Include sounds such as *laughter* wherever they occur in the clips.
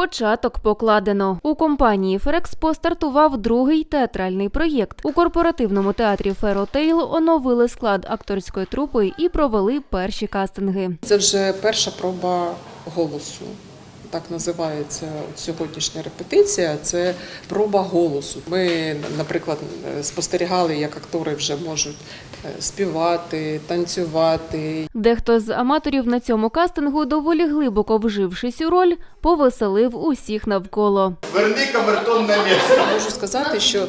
Початок покладено. У компанії Ферекспо стартував другий театральний проєкт. У корпоративному театрі Феротейл оновили склад акторської трупи і провели перші кастинги. Це вже перша проба голосу. Так називається от сьогоднішня репетиція. Це проба голосу. Ми, наприклад, спостерігали, як актори вже можуть е, співати, танцювати. Дехто з аматорів на цьому кастингу, доволі глибоко вжившись у роль, повеселив усіх навколо. Верни камертон на місце. Можу сказати, що,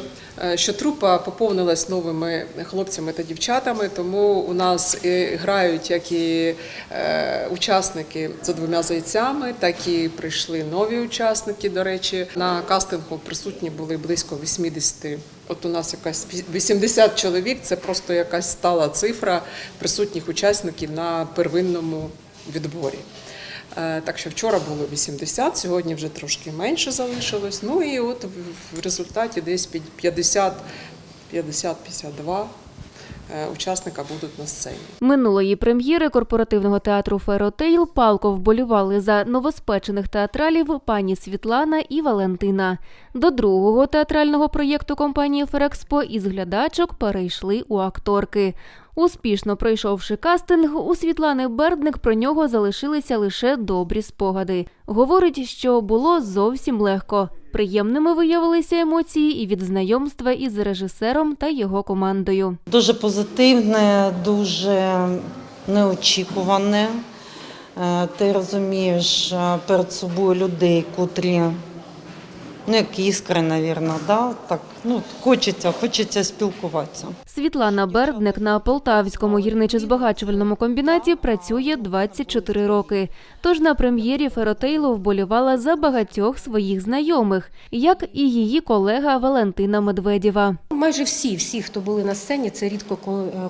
що трупа поповнилась новими хлопцями та дівчатами, тому у нас грають як і е, учасники за двома зайцями, так і прийшли нові учасники. До речі, на кастингу присутні були близько 80. От у нас якась 80 чоловік. Це просто якась стала цифра присутніх учасників на первинному відборі. Е, Так що вчора було 80, сьогодні вже трошки менше залишилось. Ну і от в- результаті десь під 50, 50-52 е, учасника будуть на сцені. Минулої прем'єри корпоративного театру Феротейл палко вболювали за новоспечених театралів пані Світлана і Валентина. До другого театрального проєкту компанії Ферекспо із глядачок перейшли у акторки. Успішно пройшовши кастинг, у Світлани Бердник про нього залишилися лише добрі спогади. Говорить, що було зовсім легко. Приємними виявилися емоції і від знайомства із режисером та його командою. Дуже позитивне, дуже неочікуване. Е, Ти розумієш е, перед собою людей, котрі, ну як іскри, навірно, да? так, ну, хочеться, хочеться спілкуватися. Світлана Бердник на Полтавському гірничо-збагачувальному комбінаті працює 24 роки. Тож на прем'єрі Феротейлу вболівала за багатьох своїх знайомих, як і її колега Валентина Медведєва. Майже всі, всі, хто були на сцені, це рідко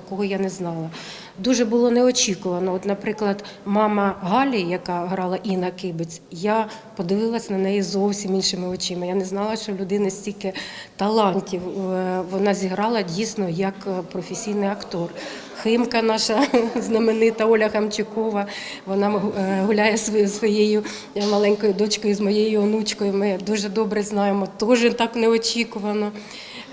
кого, е, я не знала. Дуже було неочікувано. От, наприклад, мама Галі, яка грала Інна Кибець, я подивилась на неї зовсім іншими очима. Я не знала, що в людини стільки талантів. Е, Вона зіграла дійсно як е, професійний актор. Химка наша *laughs* знаменита Оля Хамчукова. Вона гуляє своєю маленькою дочкою з моєю онучкою. Ми дуже добре знаємо, теж так неочікувано.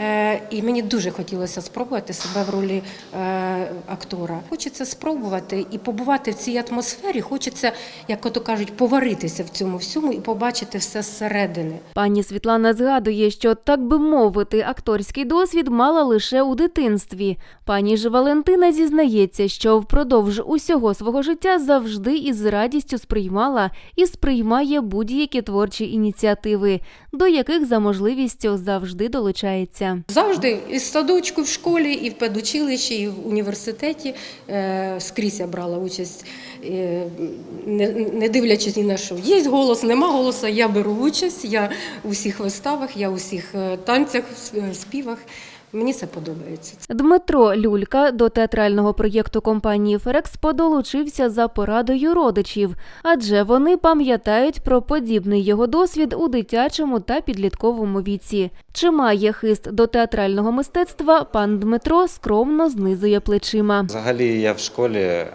Е, І мені дуже хотілося спробувати себе в ролі е, актора. Хочеться спробувати і побувати в цій атмосфері. Хочеться, як ото кажуть, поваритися в цьому всьому і побачити все зсередини. Пані Світлана згадує, що так би мовити, акторський досвід мала лише у дитинстві. Пані ж Валентина зізнається, що впродовж усього свого життя завжди із радістю сприймала і сприймає будь-які творчі ініціативи, до яких за можливістю завжди долучається. Завжди із садочку в школі, і в педучилищі, і в університеті е, скрізь я брала участь, е, не, не дивлячись ні на що. Є голос, нема голосу, я беру участь, я у всіх виставах, я у всіх е, танцях, співах. Мені це подобається. Дмитро Люлька до театрального проєкту компанії Ферекспо долучився за порадою родичів, адже вони пам'ятають про подібний його досвід у дитячому та підлітковому віці. Чи має хист до театрального мистецтва, пан Дмитро скромно знизує плечима. Взагалі я в школі е,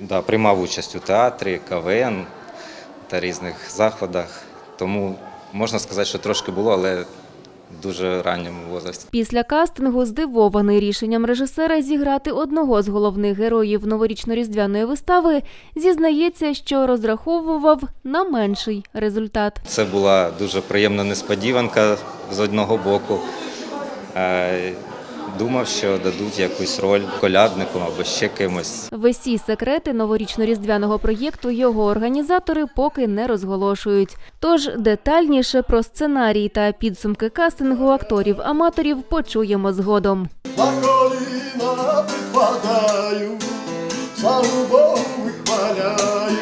да, приймав участь у театрі, КВН та різних заходах. Тому можна сказати, що трошки було, але дуже ранньому возрасті. Після кастингу здивований рішенням режисера зіграти одного з головних героїв новорічно-різдвяної вистави, зізнається, що розраховував на менший результат. Це була дуже приємна несподіванка з одного боку. Думав, що дадуть якусь роль колядником або ще кимось. Всі секрети новорічно-різдвяного проєкту його організатори поки не розголошують. Тож детальніше про сценарій та підсумки кастингу акторів-аматорів почуємо згодом. За коліна припадаю, славу Богу вихваляю.